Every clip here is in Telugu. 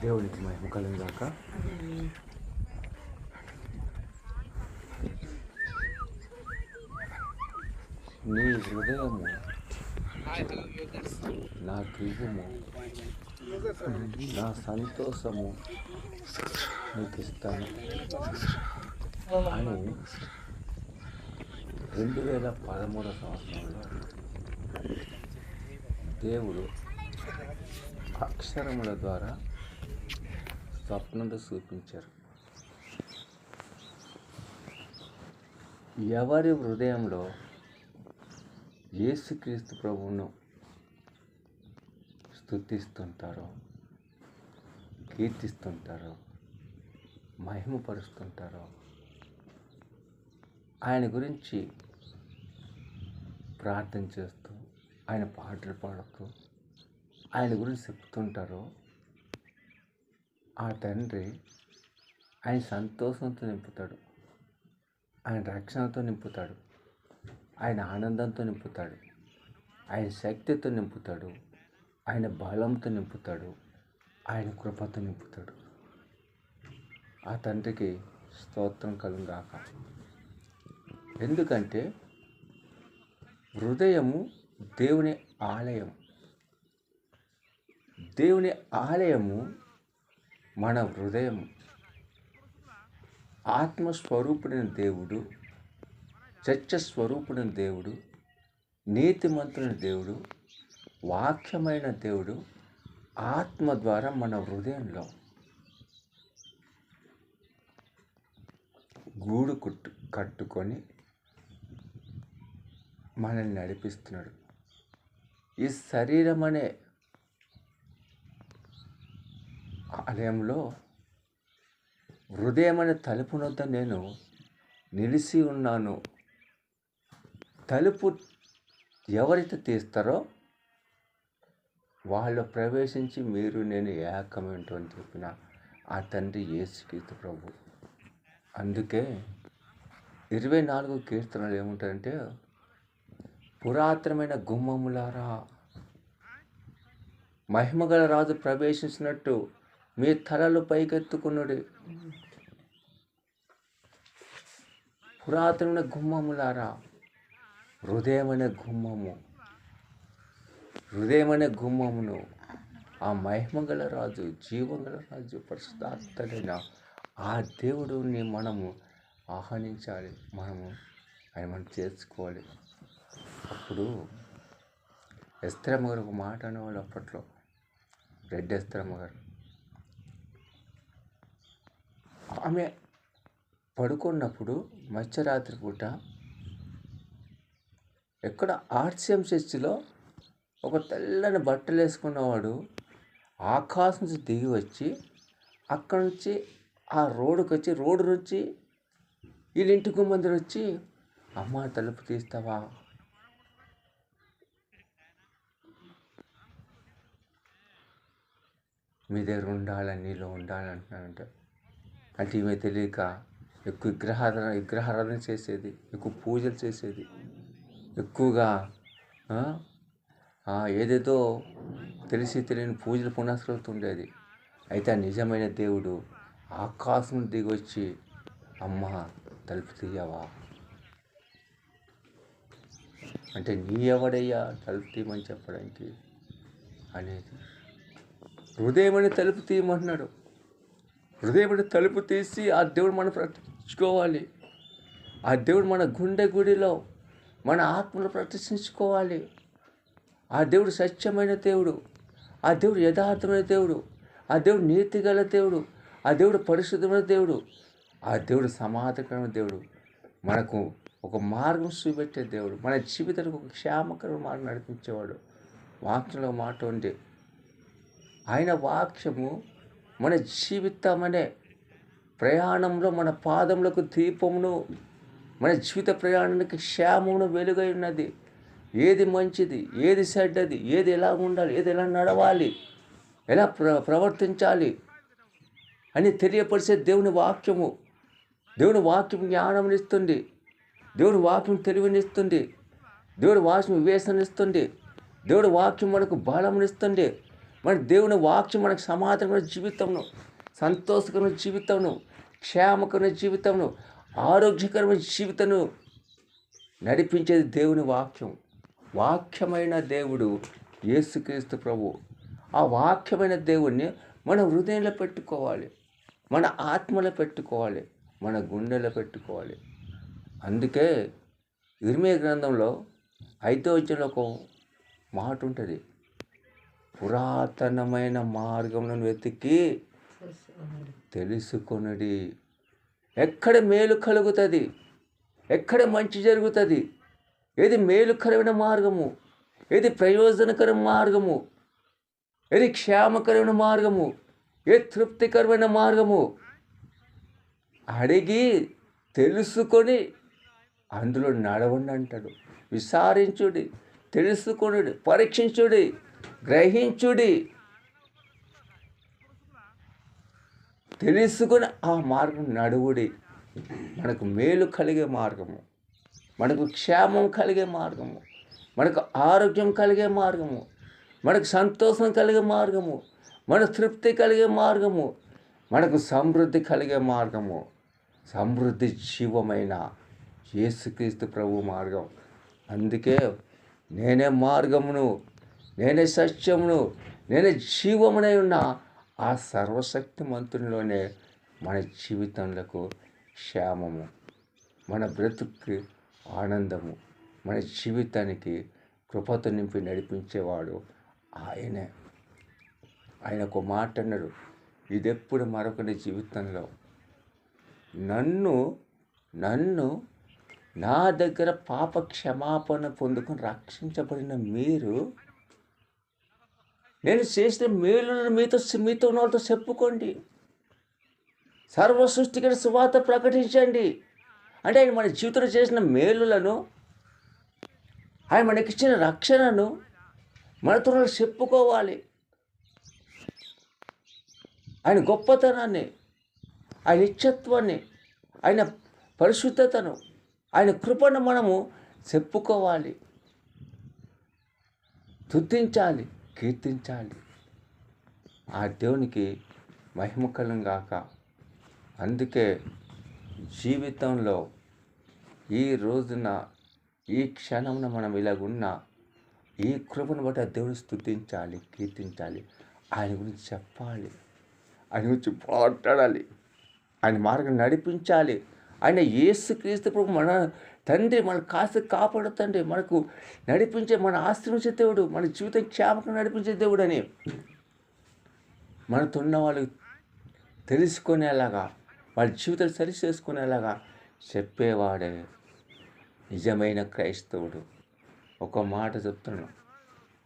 దేవునికి మహిమ కలిగాక నీ హృదయము నా క్రియుము నా సంతోషము నీకు ఇస్తాను. అని రెండు వేల పదమూడవ సంవత్సరంలో దేవుడు అక్షరముల ద్వారా స్వప్నంలో చూపించారు. ఎవరి హృదయంలో యేసుక్రీస్తు ప్రభువును స్థుతిస్తుంటారో కీర్తిస్తుంటారో మహిమపరుస్తుంటారో ఆయన గురించి ప్రార్థన చేస్తూ ఆయన పాటలు పాడుతూ ఆయన గురించి చెప్తుంటారో ఆ తండ్రి ఆయన సంతోషంతో నింపుతాడు. ఆయన రక్షణతో నింపుతాడు. ఆయన ఆనందంతో నింపుతాడు. ఆయన శక్తితో నింపుతాడు. ఆయన బలంతో నింపుతాడు. ఆయన కృపతో నింపుతాడు. ఆ తండ్రికి స్తోత్రం కలుగాక ఎందుకంటే హృదయము దేవుని ఆలయం. దేవుని ఆలయము మన హృదయం ఆత్మస్వరూపుడైన దేవుడు చర్చ దేవుడు నీతిమంతుడైన దేవుడు వాక్యమైన దేవుడు ఆత్మ ద్వారా మన హృదయంలో గూడు కుట్టు కట్టుకొని మనల్ని నడిపిస్తున్నాడు. ఈ శరీరం అనే ఆలయంలో హృదయం అనే నేను నిలిచి ఉన్నాను. తలుపు ఎవరైతే తీస్తారో వాళ్ళు ప్రవేశించి మీరు నేను ఏకమేంటో అని చెప్పిన ఆ తండ్రి యేసుక్రీస్తు ప్రభు. అందుకే ఇరవై నాలుగు కీర్తనలు ఏముంటాయంటే పురాతనమైన గుమ్మములారా మహిమగల రాజు ప్రవేశించినట్టు మీ తలలు పైకెత్తుకున్నది పురాతనమైన గుమ్మములారా హృదయమైన గుమ్మము. హృదయమైన గుమ్మమును ఆ మహిమగల రాజు జీవంగల రాజు పరిశుద్ధాత్తుడైన ఆ దేవుడిని మనము ఆహ్వానించాలి. మనము ఆయన మనం చేర్చుకోవాలి. అప్పుడు ఎస్త్రమ్మ గారు ఒక మాట అనేవాళ్ళు అప్పట్లో. రెడ్డి ఎస్త్రమ్మ గారు ఆమె పడుకున్నప్పుడు మధ్యరాత్రి పూట ఎక్కడ ఆర్సిఎం చర్చిలో ఒక తెల్లని బట్టలు వేసుకున్నవాడు ఆకాశం నుంచి దిగి వచ్చి అక్కడి నుంచి ఆ రోడ్డుకి వచ్చి రోడ్డు నుంచి వీళ్ళ ఇంటికి వచ్చి అమ్మ తలుపు తీస్తావా? మీ దగ్గర ఉండాలని నీలో ఉండాలంటున్నానంట. అంటే ఈమె తెలియక ఎక్కువ విగ్రహాధన విగ్రహారాధన చేసేది ఎక్కువ పూజలు చేసేది. ఎక్కువగా ఏదేదో తెలిసి తెలియని పూజలు పునఃస్కృతుండేది అయితే ఆ నిజమైన దేవుడు ఆకాశం దిగి వచ్చి అమ్మ తలుపు తీయవా? అంటే నీ ఎవడయ్యా? తలుపు తీయమని చెప్పడానికి అనేది. హృదయమని తలుపు తీయమంటున్నాడు. హృదయపడి తలుపు తీసి ఆ దేవుడు మనం ప్రతిష్ఠించుకోవాలి. ఆ దేవుడు మన గుండె గుడిలో మన ఆత్మను ప్రతిష్ఠించుకోవాలి. ఆ దేవుడు సత్యమైన దేవుడు ఆ దేవుడు యథార్థమైన దేవుడు ఆ దేవుడు నీతిగల దేవుడు ఆ దేవుడు పరిశుద్ధమైన దేవుడు ఆ దేవుడు సమాధకరమైన దేవుడు మనకు ఒక మార్గం చూపెట్టే దేవుడు మన జీవితానికి ఒక క్షేమకరమైన మార్గం నడిపించేవాడు. వాక్యంలో మాట ఉంది. ఆయన వాక్యము మన జీవితం అనే ప్రయాణంలో మన పాదములకు దీపమును మన జీవిత ప్రయాణానికి క్షేమమును వెలుగై ఉన్నది. ఏది మంచిది ఏది చెడ్డది ఏది ఎలా ఉండాలి ఏది ఎలా నడవాలి ఎలా ప్ర ప్రవర్తించాలి అని తెలియపరిచే దేవుని వాక్యము. దేవుని వాక్యం జ్ఞానమునిస్తుంది. దేవుని వాక్యం తెలివినిస్తుంది. దేవుడి వాక్యం వివేచననిస్తుంది. దేవుడి వాక్యం మనకు బలమునిస్తుంది. మన దేవుని వాక్యం మనకు సమాధానమైన జీవితంను సంతోషకరమైన జీవితంను క్షేమకరమైన జీవితంను ఆరోగ్యకరమైన జీవితంను నడిపించేది దేవుని వాక్యం. వాక్యమైన దేవుడు యేసుక్రీస్తు ప్రభు. ఆ వాక్యమైన దేవుణ్ణి మన హృదయంలో పెట్టుకోవాలి మన ఆత్మలో పెట్టుకోవాలి మన గుండెలో పెట్టుకోవాలి. అందుకే ఇర్మే గ్రంథంలో ఐదో వచ్చిన ఒక మాట ఉంటుంది పురాతనమైన మార్గములను వెతికి తెలుసుకొనడి. ఎక్కడ మేలు కలుగుతుంది? ఎక్కడ మంచి జరుగుతుంది? ఏది మేలుకరమైన మార్గము? ఏది ప్రయోజనకర మార్గము? ఏది క్షేమకరమైన మార్గము? ఏ తృప్తికరమైన మార్గము? అడిగి తెలుసుకొని అందులో నడవండి అంటాడు. విచారించుడి తెలుసుకొనుడి పరీక్షించుడి. గ్రహించుడి. తెలుసుకుని ఆ మార్గం నడువుడి. మనకు మేలు కలిగే మార్గము. మనకు క్షేమం కలిగే మార్గము. మనకు ఆరోగ్యం కలిగే మార్గము. మనకు సంతోషం కలిగే మార్గము. మన తృప్తి కలిగే మార్గము. మనకు సమృద్ధి కలిగే మార్గము. సమృద్ధి జీవమైన యేసుక్రీస్తు ప్రభు మార్గం. అందుకే నేనే మార్గమును నేనే సత్యమును నేనే జీవమునై ఉన్న ఆ సర్వశక్తి మంతునిలోనే మన జీవితంలో క్షేమము మన బ్రతుక్కి ఆనందము మన జీవితానికి కృపతో నింపి నడిపించేవాడు ఆయనే. ఆయన ఒక మాట అన్నాడు ఇదెప్పుడు మరొకటి జీవితంలో? నన్ను నన్ను నా దగ్గర పాప క్షమాపణ పొందుకుని రక్షించబడిన మీరు నేను చేసిన మేలులను మీతో మీతో ఉన్న వాళ్ళతో చెప్పుకోండి. సర్వ సృష్టికర సువార్త ప్రకటించండి. అంటే ఆయన మన జీవితంలో చేసిన మేలులను ఆయన మనకిచ్చిన రక్షణను మనతో చెప్పుకోవాలి. ఆయన గొప్పతనాన్ని ఆయన ఇచ్చత్వాన్ని ఆయన పరిశుద్ధతను ఆయన కృపను మనము చెప్పుకోవాలి. తుతించాలి కీర్తించాలి. ఆ దేవునికి మహిమకలం గాక. అందుకే జీవితంలో ఈ రోజున ఈ క్షణమున మనం ఇలాగున్న ఈ కృపను బట్టి ఆ దేవుని స్థుతించాలి కీర్తించాలి. ఆయన గురించి చెప్పాలి. ఆయన గురించి మాట్లాడాలి. ఆయన మార్గం నడిపించాలి. ఆయన ఏసు క్రీస్తు ప్రభు మన తండ్రి మన కాస్త కాపాడు తండ్రి. మనకు నడిపించే మన ఆశ్రమించే దేవుడు మన జీవితం క్షేమకం నడిపించే దేవుడు అని మనతో ఉన్న వాళ్ళు తెలుసుకునేలాగా వాళ్ళ జీవితాలు సరి చేసుకునేలాగా చెప్పేవాడే నిజమైన క్రైస్తవుడు. ఒక మాట చెప్తున్నాను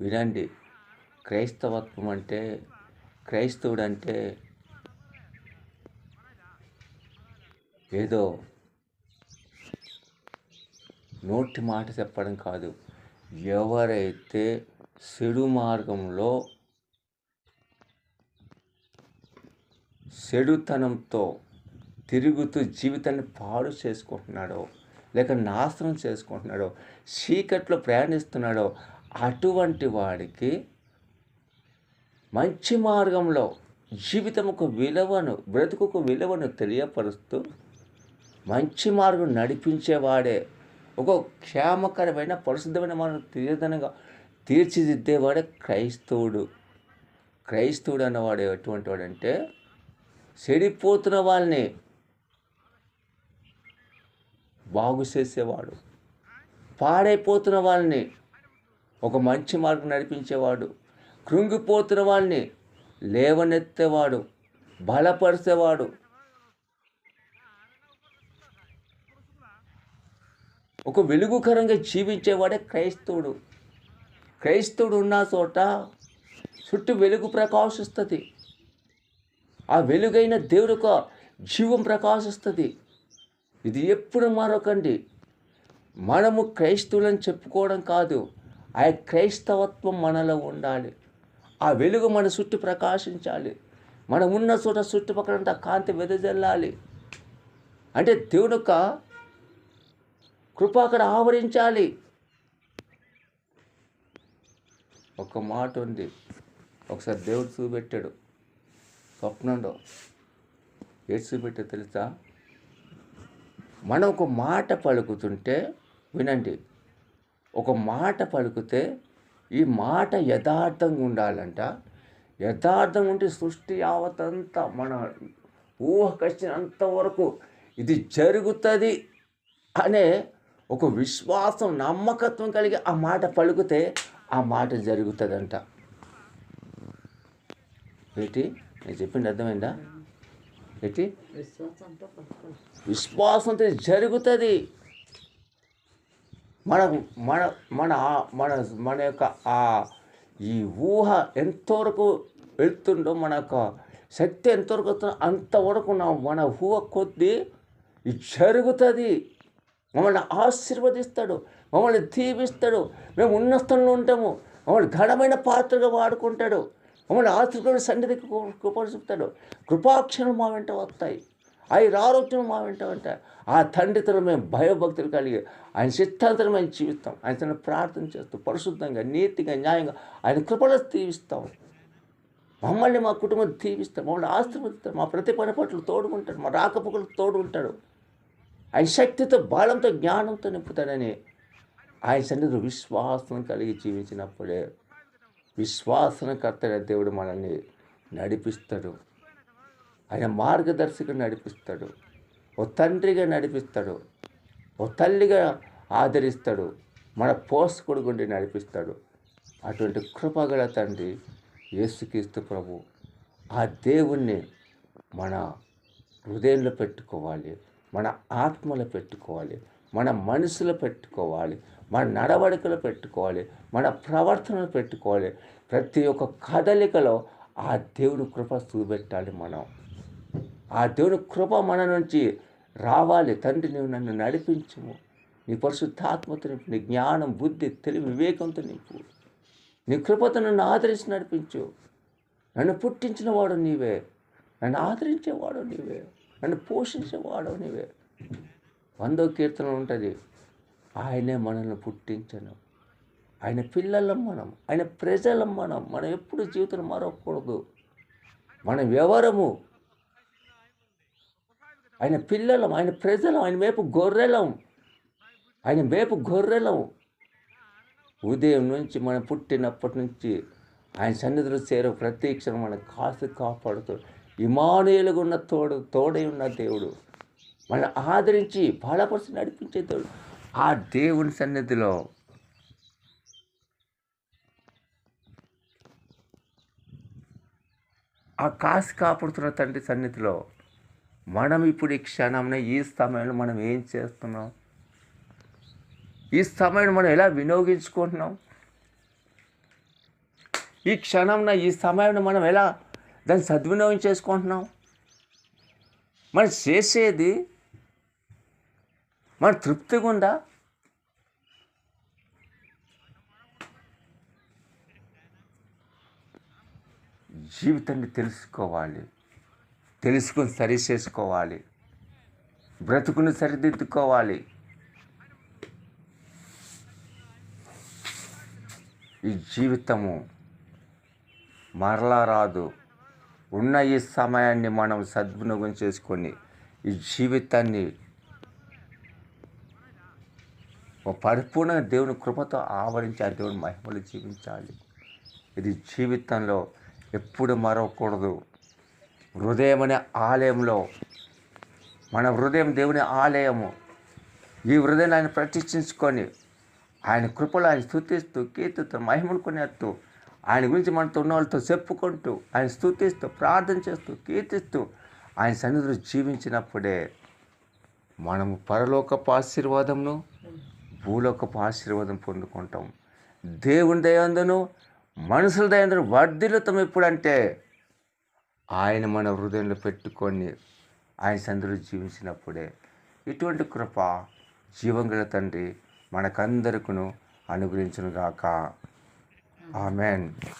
వినండి. క్రైస్తవత్వం అంటే క్రైస్తవుడు అంటే ఏదో నోటి మాట చెప్పడం కాదు. ఎవరైతే చెడు మార్గంలో చెడుతనంతో తిరుగుతూ జీవితాన్ని పాడు చేసుకుంటున్నాడో లేక నాశనం చేసుకుంటున్నాడో చీకట్లో ప్రయాణిస్తున్నాడో అటువంటి వాడికి మంచి మార్గంలో జీవితం ఒక విలువను బ్రతుకు విలువను తెలియపరుస్తూ మంచి మార్గం నడిపించేవాడే ఒక క్షేమకరమైన పరిశుద్ధమైన మనం తీర్థనగా తీర్చిదిద్దేవాడే క్రైస్తవుడు. క్రైస్తవుడు అన్నవాడు ఎటువంటి వాడంటే చెడిపోతున్న వాళ్ళని బాగు చేసేవాడు. పాడైపోతున్న వాళ్ళని ఒక మంచి మార్గం నడిపించేవాడు. కృంగిపోతున్న వాళ్ళని లేవనెత్తేవాడు. బలపరిచేవాడు. ఒక వెలుగుకరంగా జీవించేవాడే క్రైస్తవుడు. క్రైస్తవుడు ఉన్న చోట చుట్టూ వెలుగు ప్రకాశిస్తుంది. ఆ వెలుగైన దేవుడు ఒక జీవం ప్రకాశిస్తుంది. ఇది ఎప్పుడు మరొకండి. మనము క్రైస్తవులని చెప్పుకోవడం కాదు ఆ క్రైస్తవత్వం మనలో ఉండాలి. ఆ వెలుగు మన చుట్టూ ప్రకాశించాలి. మనం ఉన్న చోట చుట్టుపక్కలంతా కాంతి వెదజల్లాలి. అంటే దేవుని యొక్క కృప అక్కడ ఆవరించాలి. ఒక మాట ఉంది. ఒకసారి దేవుడు చూపెట్టాడు. స్వప్నంలో. ఏడు చూపెట్టాడు తెలుసా? మనం ఒక మాట పలుకుతుంటే వినండి. ఒక మాట పలుకుతే ఈ మాట యథార్థంగా ఉండాలంట. యథార్థం ఉంటే సృష్టి యావతంతా మన ఊహకు వరకు ఇది జరుగుతుంది అనే ఒక విశ్వాసం నమ్మకత్వం కలిగి ఆ మాట పలుకుతే ఆ మాట జరుగుతుందంట. ఏంటి? నేను చెప్పింది అర్థమైందా? ఏంటి? విశ్వాసంతో జరుగుతుంది. మన మన మన మన మన యొక్క ఆ ఈ ఊహ ఎంతవరకు వెళ్తుండో మన యొక్క శక్తి ఎంతవరకు వస్తుందో అంతవరకు నా మన ఊహ కొద్దీ ఇది జరుగుతుంది. మమ్మల్ని ఆశీర్వదిస్తాడు మమ్మల్ని దీవిస్తాడు. మేము ఉన్న స్థలంలో ఉంటాము. మమ్మల్ని ఘనమైన పాత్రగా వాడుకుంటాడు. మమ్మల్ని ఆశీర్వాద సన్నిధికి కృపరుచుతాడు కృపాక్షణం మా వెంట వస్తాయి. ఆయన ఆరోగ్యం మా వెంట ఉంటాయి ఆ తండ్రితో మేము భయభక్తులు కలిగి ఆయన సిద్ధాంతం మేము జీవిస్తాం. ఆయన తన ప్రార్థన చేస్తూ పరిశుద్ధంగా నీతిగా న్యాయంగా ఆయన కృపలో దీవిస్తాం. మమ్మల్ని మా కుటుంబం దీవిస్తాం. మమ్మల్ని ఆశీర్వదిస్తాడు. మా ప్రతి పని పట్ల తోడుకుంటాడు. మా రాకపోకలు తోడుకుంటాడు. ఆయన శక్తితో బలంతో జ్ఞానంతో నింపుతాడని ఆయన సన్నిధిలో విశ్వాసం కలిగి జీవించినప్పుడే విశ్వాసనకర్తగా దేవుడు మనల్ని నడిపిస్తాడు. ఆయన మార్గదర్శకుడు నడిపిస్తాడు. ఓ తండ్రిగా నడిపిస్తాడు. ఓ తల్లిగా ఆదరిస్తాడు. మన పోషకుడు గుండి నడిపిస్తాడు. అటువంటి కృపగల తండ్రి యేసుక్రీస్తు ప్రభు. ఆ దేవుణ్ణి మన హృదయంలో పెట్టుకోవాలి. మన ఆత్మలో పెట్టుకోవాలి మన మనసులో పెట్టుకోవాలి మన నడవడికలు పెట్టుకోవాలి మన ప్రవర్తనలు పెట్టుకోవాలి. ప్రతి ఒక్క కదలికలో ఆ దేవుని కృప చూపెట్టాలి మనం. ఆ దేవుని కృప మన నుంచి రావాలి. తండ్రి నువ్వు నన్ను నడిపించుము. నీ పరిశుద్ధాత్మతో నింపు నీ జ్ఞానం బుద్ధి తెలివి వివేకంతో నింపు. నీ కృపతో నన్ను ఆదరించి నడిపించు. నన్ను పుట్టించిన వాడు నీవే. నన్ను ఆదరించేవాడు నీవే. నన్ను పోషించేవాడు నీవే. వందో కీర్తన ఉంటుంది. ఆయనే మనల్ని పుట్టించను. ఆయన పిల్లలం మనం ఆయన ప్రజలం మనం. మనం ఎప్పుడు జీవితం మరొకూడదు మనం ఎవరము? ఆయన పిల్లలం ఆయన ప్రజలం ఆయన మేపు గొర్రెలం. ఆయన మేపు గొర్రెలం. ఉదయం నుంచి మనం పుట్టినప్పటి నుంచి ఆయన సన్నిధిలో చేరే ప్రతీక్షను మనం మన కాపాడుతాడు ఇమానుయులుగా ఉన్న తోడు తోడై ఉన్న దేవుడు. మనల్ని ఆదరించి బలపరిచి నడిపించే దేవుడు. ఆ దేవుని సన్నిధిలో ఆ కాశీ కాపాడుతున్న తండ్రి సన్నిధిలో మనం ఇప్పుడు ఈ క్షణంలో ఈ సమయంలో మనం ఏం చేస్తున్నాం? ఈ సమయాన్ని మనం ఎలా వినియోగించుకుంటున్నాం? ఈ క్షణంన ఈ సమయాన్ని మనం ఎలా దాన్ని సద్వినియోగం చేసుకుంటున్నాం మనం చేసేది మన తృప్తిగా ఉందా? జీవితాన్ని తెలుసుకోవాలి. తెలుసుకొని సరి చేసుకోవాలి. బ్రతుకుని సరిదిద్దుకోవాలి. ఈ జీవితము మరలా రాదు. ఉన్న ఈ సమయాన్ని మనం సద్వినియోగం చేసుకొని ఈ జీవితాన్ని ఒక పరిపూర్ణ దేవుని కృపతో ఆవరించి ఆ దేవుని మహిమలు జీవించాలి. ఇది జీవితంలో ఎప్పుడు మరవకూడదు. హృదయం అనే ఆలయంలో మన హృదయం దేవుని ఆలయము. ఈ హృదయాన్ని ఆయన ప్రతిష్ఠించుకొని ఆయన కృపలు ఆయన స్థుతిస్తూ కీర్తిస్తూ మహిమలు కొనేస్తూ ఆయన గురించి మనతో ఉన్న వాళ్ళతో చెప్పుకుంటూ ఆయన స్థుతిస్తూ ప్రార్థన చేస్తూ కీర్తిస్తూ ఆయన సన్నిధిలో జీవించినప్పుడే మనము పరలోకపు ఆశీర్వాదంను భూలోకపు ఆశీర్వాదం పొందుకుంటాం. దేవుని దయందును మనుషుల దయందును వర్ధిల్లుతాం ఎప్పుడంటే ఆయన మన హృదయంలో పెట్టుకొని ఆయన సందులో జీవించినప్పుడే ఇటువంటి కృప జీవంగల తండ్రి మనకందరికను అనుగ్రహించును Amen.